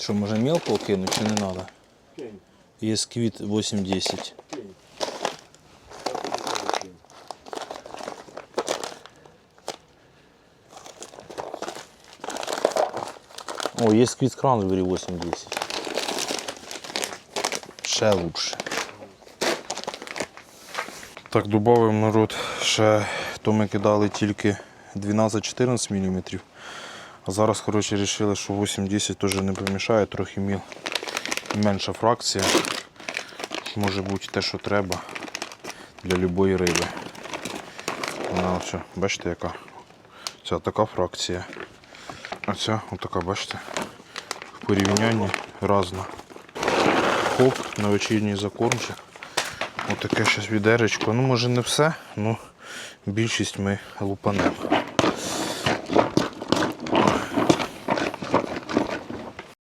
Що, може мелко кинуть чи не треба? Є квіт 8-10. О, є квіт кранбері 8-10. Ще лучше. Так, додав народ, ще то ми кидали тільки 12-14 мм. А зараз, коротше, вирішили, що 8-10 теж не помішає, трохи міл. Менша фракція. Може бути те, що треба для будь-якої риби. Вона ось, бачите, яка? Ця така фракція. А ця отака, бачите, в порівнянні разна. Хоп, на вечірній закормчик. Отаке щось відеречко. Ну, може не все, ну більшість ми лупанемо.